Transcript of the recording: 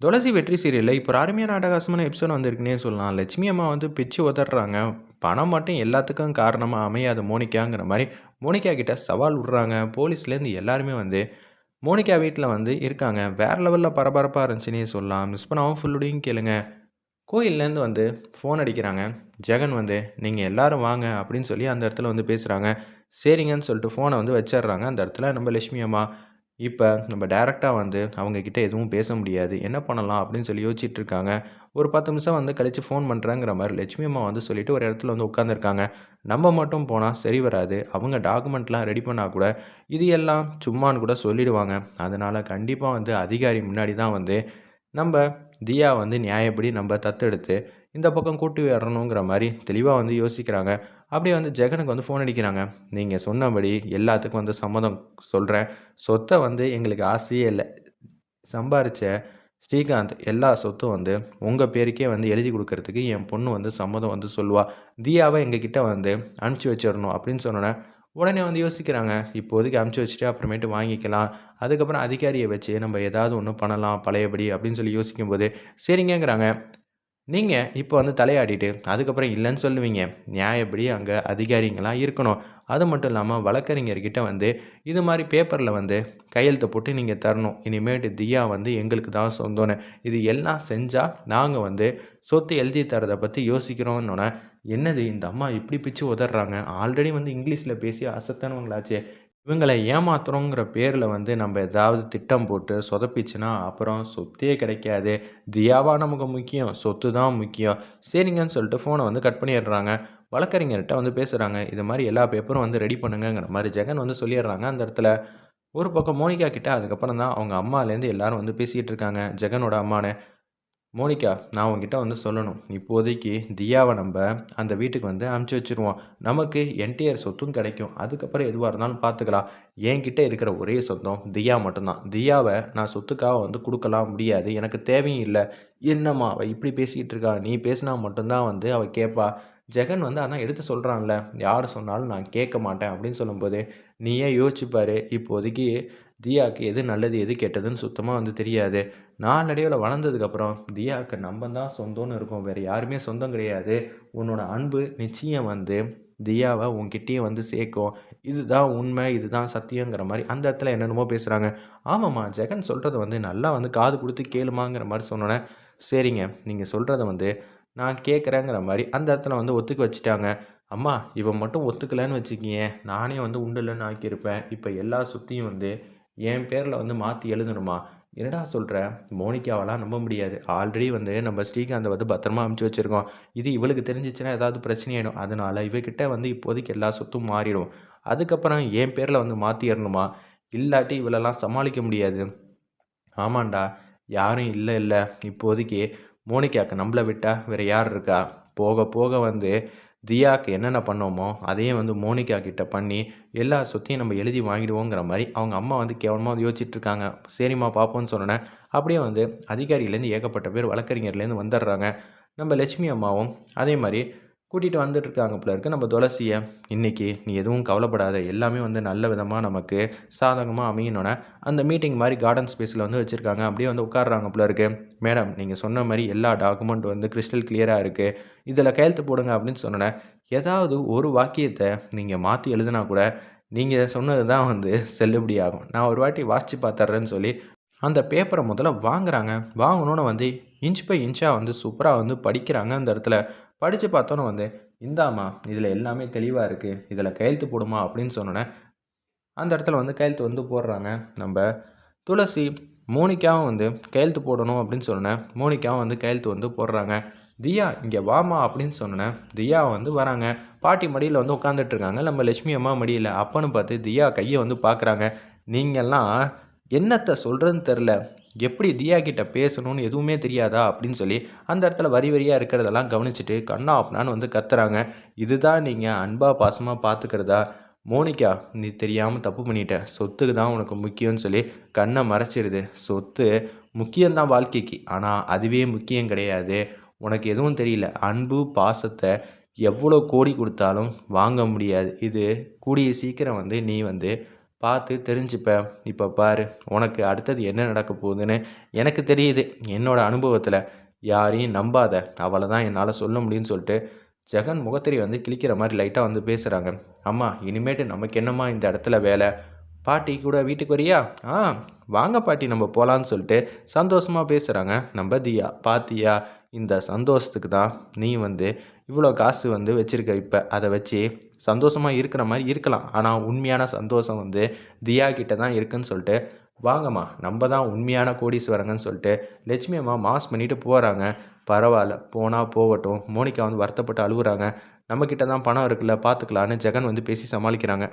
துளசி வெற்றி சீரியலில் இப்போ அருமையான அட்டகாசமான எபிசோட் வந்திருக்குன்னே சொல்லலாம். லட்சுமி அம்மா வந்து பிச்சு உதறாங்க பணம் மட்டும் எல்லாத்துக்கும் காரணமாக அமையாது மோனிகாங்கிற மாதிரி. மோனிகா கிட்ட சவால் விடுறாங்க. போலீஸ்லேருந்து எல்லாருமே வந்து மோனிகா வீட்டில் வந்து இருக்காங்க. வேறு லெவலில் பரபரப்பாக இருந்துச்சுன்னே சொல்லலாம். மிஸ் பண்ணாமல் ஃபுல்லுடையும் கேளுங்க. கோயில்லேருந்து வந்து ஃபோன் அடிக்கிறாங்க. ஜெகன் வந்து நீங்கள் எல்லோரும் வாங்க அப்படின்னு சொல்லி அந்த இடத்துல வந்து பேசுகிறாங்க சரிங்கன்னு சொல்லிட்டு ஃபோனை வந்து வச்சிடுறாங்க. அந்த இடத்துல நம்ம லட்சுமி அம்மா இப்போ நம்ம டேரெக்டாக வந்து அவங்கக்கிட்ட எதுவும் பேச முடியாது. என்ன பண்ணலாம் அப்படின்னு சொல்லி யோசிச்சுட்டு இருக்காங்க ஒரு பத்து நிமிஷம் வந்து கழித்து ஃபோன் பண்ணுறாங்கிற மாதிரி லட்சுமி அம்மா வந்து சொல்லிவிட்டு ஒரு இடத்துல வந்து உட்காந்துருக்காங்க நம்ம மட்டும் போனால் சரி வராது. அவங்க டாக்குமெண்ட்லாம் ரெடி பண்ணால் கூட இது எல்லாம் சும்மான்னு கூட சொல்லிடுவாங்க. அதனால் கண்டிப்பாக வந்து அதிகாரி முன்னாடி தான் வந்து நம்ம தியா வந்து நியாயப்படி நம்ம தத்தெடுத்து இந்த பக்கம் கூட்டி வரணுங்கிற மாதிரி தெளிவாக வந்து யோசிக்கிறாங்க. அப்படியே வந்து ஜெகனுக்கு வந்து ஃபோன் அடிக்கிறாங்க. நீங்கள் சொன்னபடி எல்லாத்துக்கும் வந்து சம்மதம் சொல்கிறேன் சொத்தை வந்து எங்களுக்கு ஆசையே இல்லை. சம்பாரித்த ஸ்ரீகாந்த் எல்லா சொத்தும் வந்து உங்கள் பேருக்கே வந்து எழுதி கொடுக்கறதுக்கு என் பொண்ணு வந்து சம்மதம் வந்து சொல்லுவாள் தியாவை எங்ககிட்ட வந்து அனுப்பிச்சி வச்சிடணும் அப்படின்னு சொன்னோன்னே உடனே வந்து யோசிக்கிறாங்க. இப்போதைக்கு அமுச்சு வச்சுட்டு அப்புறமேட்டு வாங்கிக்கலாம். அதுக்கப்புறம் அதிகாரியை வச்சு நம்ம ஏதாவது ஒன்று பண்ணலாம் பழையபடி அப்படின்னு சொல்லி யோசிக்கும்போது சரிங்கங்கிறாங்க. நீங்கள் இப்போ வந்து தலையாடிட்டு அதுக்கப்புறம் இல்லைன்னு சொல்லுவீங்க. நியாயப்படி அங்கே அதிகாரிங்களாம் இருக்கணும்? அது மட்டும் இல்லாமல் வழக்கறிஞர்கிட்ட வந்து இது மாதிரி பேப்பரில் வந்து கையெழுத்த போட்டு நீங்கள் தரணும். இனிமேட்டு தியா வந்து எங்களுக்கு தான் சொந்தம்னு. இது எல்லாம் செஞ்சால் நாங்கள் வந்து சொத்து எழுதி தரதை பற்றி யோசிக்கிறோன்னொன்னே என்னது இந்த அம்மா இப்படி பிச்சு உதறாங்க ஆல்ரெடி வந்து இங்கிலீஷில் பேசி அசத்தானவங்களாச்சே. இவங்களை ஏமாத்துறோங்கிற பேரில் வந்து நம்ம ஏதாவது திட்டம் போட்டு சொதப்பிச்சுன்னா அப்புறம் சொத்தே கிடைக்காது. தியாவா நமக்கு முக்கியம் சொத்து தான் முக்கியம். சரிங்கன்னு சொல்லிட்டு ஃபோனை வந்து கட் பண்ணிடுறாங்க. வழக்கறிஞர்கிட்ட வந்து பேசுகிறாங்க இது மாதிரி எல்லா பேப்பரும் வந்து ரெடி பண்ணுங்கிற மாதிரி ஜெகன் வந்து சொல்லிடுறாங்க அந்த இடத்துல. ஒரு பக்கம் மோனிகா கிட்ட அதுக்கப்புறம் தான் அவங்க அம்மாலேருந்து எல்லாரும் வந்து பேசிகிட்டு இருக்காங்க. ஜெகனோட அம்மானு மோனிகா நான் உங்ககிட்ட வந்து சொல்லணும். இப்போதைக்கு தியாவை நம்ம அந்த வீட்டுக்கு வந்து அமுச்சு வச்சுருவோம். நமக்கு என்டிஆர் சொத்தும் கிடைக்கும். அதுக்கப்புறம் எதுவாக இருந்தாலும் பார்த்துக்கலாம் என்கிட்ட இருக்கிற ஒரே சொந்தம் தியா மட்டும்தான். தியாவை நான் சொத்துக்காக வந்து கொடுக்கலாம் முடியாது. எனக்கு தேவையும் இல்லை. என்னம்மா அவள் இப்படி பேசிக்கிட்டு இருக்கா? நீ பேசினா மட்டும்தான் வந்து அவள் கேட்பா ஜெகன் வந்து அதான் எடுத்து சொல்கிறான்ல யார் சொன்னாலும் நான் கேட்க மாட்டேன் அப்படின்னு சொல்லும்போது நீயே யோசிச்சுப்பார் இப்போதைக்கு தியாவுக்கு எது நல்லது எது கெட்டதுன்னு சுத்தமாக வந்து தெரியாது. நாளடைவில் வளர்ந்ததுக்கப்புறம் தியாவுக்கு நம்ம தான் சொந்தம்னு இருக்கும். வேறு யாருமே சொந்தம் கிடையாது. உன்னோட அன்பு நிச்சயம் வந்து தியாவை உன்கிட்டயே வந்து சேர்க்கும். இதுதான் உண்மை இதுதான் சத்தியங்கிற மாதிரி அந்த இடத்துல என்னென்னமோ பேசுகிறாங்க ஆமாம்மா ஜெகன் சொல்கிறத வந்து நல்லா வந்து காது கொடுத்து கேளுமாங்கிற மாதிரி சொன்னோன்னே சரிங்க நீங்கள் சொல்கிறத வந்து நான் கேட்குறேங்கிற மாதிரி அந்த இடத்துல வந்து ஒத்துக்க வச்சுட்டாங்க. அம்மா இவன் மட்டும் ஒத்துக்கலைன்னு வச்சுக்கிங்க நானே வந்து உண்டுலன்னு ஆக்கியிருப்பேன். இப்போ எல்லா சுற்றியும் வந்து என் பேரில் வந்து மாற்றி எழுதணுமா? என்னடா சொல்கிற மோனிகாவெல்லாம் நம்ப முடியாது. ஆல்ரெடி வந்து நம்ம ஸ்ரீகாந்தை வந்து பத்திரமா அமுச்சு வச்சுருக்கோம். இது இவளுக்கு தெரிஞ்சிச்சுன்னா ஏதாவது பிரச்சனையாயிடும் அதனால் இவகிட்ட வந்து இப்போதைக்கு எல்லா சொத்தும் மாறிடும். அதுக்கப்புறம் என் பேரில் வந்து மாற்றிடணுமா இல்லாட்டி இவளெல்லாம் சமாளிக்க முடியாது. ஆமாண்டா. யாரும் இல்லை இல்லை. இப்போதைக்கு மோனிகாக்கு நம்மளை விட்டால் வேறு யார் இருக்கா? போக போக வந்து தியாக்கு என்னென்ன பண்ணோமோ அதையும் வந்து மோனிகா கிட்ட பண்ணி எல்லா சொத்தையும் நம்ம எழுதி வாங்கிடுவோங்கிற மாதிரி அவங்க அம்மா வந்து கேவலமாக வந்து யோசிச்சுட்ருக்காங்க சரிம்மா பார்ப்போன்னு சொன்னேன் அப்படியே வந்து அதிகாரியிலேருந்து ஏகப்பட்ட பேர் வழக்கறிஞர்லேருந்து வந்துடுறாங்க. நம்ம லட்சுமி அம்மாவும் அதே மாதிரி கூட்டிகிட்டு வந்துட்டுருக்காங்க போல இருக்குது நம்ம துளசியை இன்றைக்கி நீ எதுவும் கவலைப்படாத. எல்லாமே வந்து நல்ல விதமாக நமக்கு சாதகமாக அமையணுன்னே அந்த மீட்டிங் மாதிரி கார்டன் ஸ்பேஸில் வந்து வச்சுருக்காங்க. அப்படியே வந்து உட்காடுறாங்க போல இருக்குது மேடம் நீங்கள் சொன்ன மாதிரி எல்லா டாக்குமெண்ட் வந்து கிறிஸ்டல் கிளியராக இருக்குது இதில் கையெழுத்து போடுங்க அப்படின்னு சொன்னோன்னே ஏதாவது ஒரு வாக்கியத்தை நீங்கள் மாற்றி எழுதுனா கூட நீங்கள் சொன்னது தான் வந்து செல்லுபடி ஆகும் நான் ஒரு வாட்டி வாசித்து பார்த்துட்றேன்னு சொல்லி அந்த பேப்பரை முதல்ல வாங்குறாங்க. வாங்கணுன்னு வந்து இன்ச் பை இன்ச்சாக வந்து சூப்பராக வந்து படிக்கிறாங்க அந்த இடத்துல. படித்து பார்த்தோன்னு வந்து இந்தாம்மா இதில் எல்லாமே தெளிவாக இருக்குது இதில் கையெழுத்து போடுமா அப்படின்னு சொன்னோன்னே அந்த இடத்துல வந்து கையெழுத்து வந்து போடுறாங்க. நம்ம துளசி மோனிக்காவும் வந்து கையெழுத்து போடணும் அப்படின்னு சொன்னேன் மோனிக்காவும் வந்து கையெழுத்து வந்து போடுறாங்க. தியா இங்கே வாமா அப்படின்னு சொன்னேன் தியா வந்து வராங்க. பாட்டி மடியில் வந்து உட்காந்துட்ருக்காங்க நம்ம லட்சுமி அம்மா மடியில். அப்பன்னு பார்த்து தியா கையை வந்து பார்க்குறாங்க. நீங்கள்லாம் என்னத்தை சொல்கிறதுன்னு தெரில எப்படி தியா கிட்ட பேசணும்னு எதுவுமே தெரியாதா? அப்படின்னு சொல்லி அந்த இடத்துல வரி வரியாக இருக்கிறதெல்லாம் கவனிச்சுட்டு கண்ணா அப்படின்னு வந்து கத்துறாங்க. இதுதான் நீங்கள் அன்பாக பாசமாக பார்த்துக்கிறதா மோனிகா நீ தெரியாமல் தப்பு பண்ணிட்ட. சொத்துக்கு தான் உனக்கு முக்கியம்னு சொல்லி கண்ணை மறைச்சிருது. சொத்து முக்கியம்தான் வாழ்க்கைக்கு. ஆனால் அதுவே முக்கியம் கிடையாது. உனக்கு எதுவும் தெரியல. அன்பு பாசத்தை எவ்வளோ கோடி கொடுத்தாலும் வாங்க முடியாது. இது கூடிய சீக்கிரம் வந்து நீ வந்து பார்த்து தெரிஞ்சுப்ப. இப்போ பாரு உனக்கு அடுத்தது என்ன நடக்க போகுதுன்னு எனக்கு தெரியுது என்னோடய அனுபவத்தில். யாரையும் நம்பாத அவளை தான் என்னால் சொல்ல முடியும்னு சொல்லிட்டு ஜெகன் முகத்திரி வந்து கிழிக்கிற மாதிரி லைட்டாக வந்து பேசுகிறாங்க அம்மா இனிமேட்டு நமக்கு என்னம்மா இந்த இடத்துல வேலை? பாட்டி கூட வீட்டுக்கு வரியா? ஆ வாங்க பாட்டி நம்ம போகலான்னு சொல்லிட்டு சந்தோஷமாக பேசுகிறாங்க நம்ம தியா பாத்தியா இந்த சந்தோஷத்துக்கு தான் நீ வந்து இவ்வளோ காசு வந்து வச்சுருக்க இப்போ. அதை வச்சு சந்தோஷமாக இருக்கிற மாதிரி இருக்கலாம். ஆனால் உண்மையான சந்தோஷம் வந்து தியா கிட்ட தான் இருக்குன்னு சொல்லிட்டு வாங்கம்மா நம்ம தான் உண்மையான கோடீஸ்வரங்கன்னு சொல்லிட்டு லட்சுமி அம்மா மாஸ் பண்ணிட்டு போகிறாங்க பரவாயில்ல போனால் போகட்டும். மோனிகா வந்து வருத்தப்பட்டு அழுகுறாங்க. நம்மக்கிட்ட தான் பணம் இருக்குல்ல பார்த்துக்கலான்னு ஜெகன் வந்து பேசி சமாளிக்கிறாங்க.